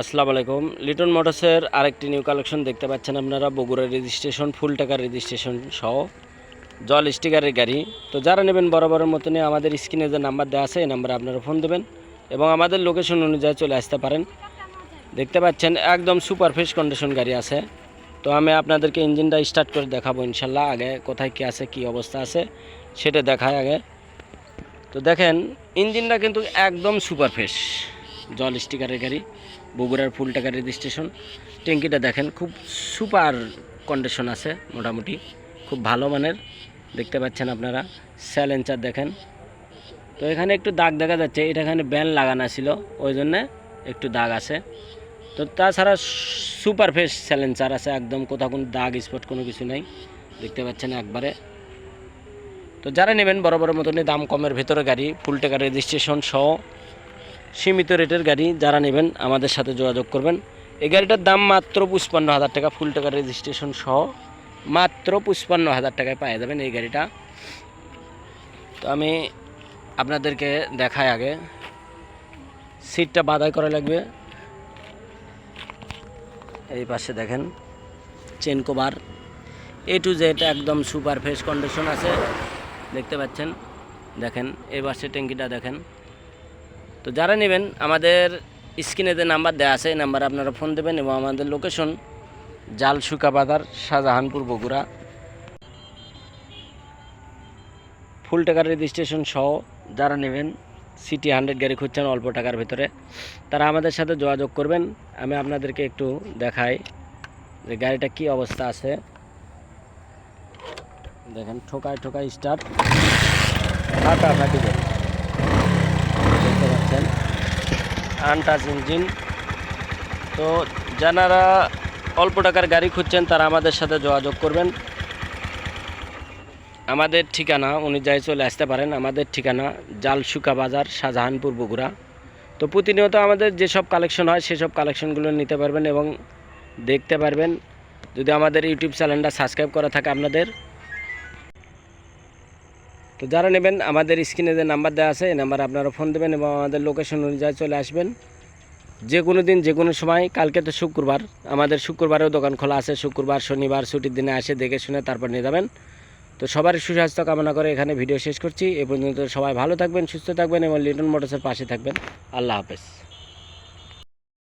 আসসালামু আলাইকুম। লিটন মোটরসের আরেকটি নিউ কালেকশন দেখতে পাচ্ছেন আপনারা, বগুড়া রেজিস্ট্রেশন ফুল টাকার রেজিস্ট্রেশন সহ। জল স্টিকারের গাড়ি। তো যারা নেবেন বরাবরের মতনই আমাদের স্ক্রিনে যে নাম্বার দেওয়া আছে, এই নাম্বারে আপনারা ফোন দেবেন এবং আমাদের লোকেশন অনুযায়ী চলে আসতে পারেন। দেখতে পাচ্ছেন, একদম সুপার ফ্রেশ কন্ডিশন গাড়ি আছে। তো আমি আপনাদেরকে ইঞ্জিনটা স্টার্ট করে দেখাবো ইনশাল্লাহ, আগে কোথায় কী আছে, কী অবস্থা আছে, সেটা দেখায় আগে। তো দেখেন ইঞ্জিনটা কিন্তু একদম সুপার ফ্রেশ জল স্টিকারের গাড়ি, বগুড়ার ফুল টাকার রেজিস্ট্রেশন ট্যাঙ্কিটা দেখেন, খুব সুপার কন্ডিশন আছে, মোটামুটি। খুব ভালো মানের, দেখতে পাচ্ছেন আপনারা। স্যালেঞ্চার দেখেন। তো এখানে একটু দাগ দেখা যাচ্ছে, এটা এখানে ব্যান লাগানো ছিল, ওই জন্যে একটু দাগ আছে। তো তাছাড়া সুপার ফ্রেশ স্যালেঞ্চার আছে, একদম কোথাও কোনো দাগ, স্পট কোনো কিছু নেই, দেখতে পাচ্ছেন একবারে। তো যারা নেবেন বড় বড় মতনই দাম কমের ভেতরে গাড়ি ফুল টাকার রেজিস্ট্রেশন সহ সীমিত রেটের গাড়ি যারা নেবেন, আমাদের সাথে যোগাযোগ করবেন। এই গাড়িটার দাম মাত্র পঁচপান্ন হাজার টাকা ফুল টাকার রেজিস্ট্রেশন সহ মাত্র পঁচপান্ন হাজার টাকায় পাওয়া যাবেন এই গাড়িটা। তো আমি আপনাদেরকে দেখাই আগে। সিটটা বাধাই করা লাগবে। এই পাশে দেখেন chain cover A to Z একদম সুপার ফ্রেশ কন্ডিশন আছে। দেখতে পাচ্ছেন? দেখেন এই পাশে ট্যাঙ্কিটা দেখেন। তো যারা নেবেন, আমাদের স্ক্রিনে যে নাম্বার দেওয়া আছে, এই নাম্বারে আপনারা ফোন দেবেন এবং আমাদের লোকেশন জাল শুকা বাজার, শাহজাহানপুর, বগুড়া। ফুল টাকার রেজিস্ট্রেশন সহ যারা নেবেন সিটি হান্ড্রেড গাড়ি খুঁজছেন অল্প টাকার ভিতরে, তারা আমাদের সাথে যোগাযোগ করবেন। আমি আপনাদেরকে একটু দেখাই যে গাড়িটা কি অবস্থা আছে। দেখেন, ঠোকায় ঠোকায় স্টার্ট ফাটাফাটি গাড়ি দেখতে পাচ্ছেন আনটাচ ইঞ্জিন। তো যারা অল্প টাকার গাড়ি খুঁজছেন, তারা আমাদের সাথে যোগাযোগ করবেন। আমাদের ঠিকানা অনুযায়ী চলে আসতে পারেন, আমাদের ঠিকানা জালসুকা বাজার, শাহজাহানপুর, বগুড়া। তো প্রতিনিয়ত আমাদের যেসব কালেকশন হয়, সেসব কালেকশনগুলো নিতে পারবেন এবং দেখতে পারবেন। যদি আমাদের ইউটিউব চ্যানেলটা সাবস্ক্রাইব করা থাকে আপনাদের তো যারা নেবেন, আমাদের স্ক্রিনে যে নাম্বার দেওয়া আছে, এই নাম্বারে আপনারা ফোন দেবেন এবং আমাদের লোকেশন অনুযায়ী চলে আসবেন। যে কোনো দিন, যে কোনো সময়, কালকে তো শুক্রবার, আমাদের শুক্রবারেও দোকান খোলা আছে, শুক্রবার, শনিবার, ছুটির দিনে আসে, দেখে শুনে তারপর নিয়ে যাবেন। তো সবার সুস্বাস্থ্য কামনা করে এখানে ভিডিও শেষ করছি, এ পর্যন্ত সবাই ভালো থাকবেন, সুস্থ থাকবেন এবং লিটন মোটরসের পাশে থাকবেন। আল্লাহ হাফেজ।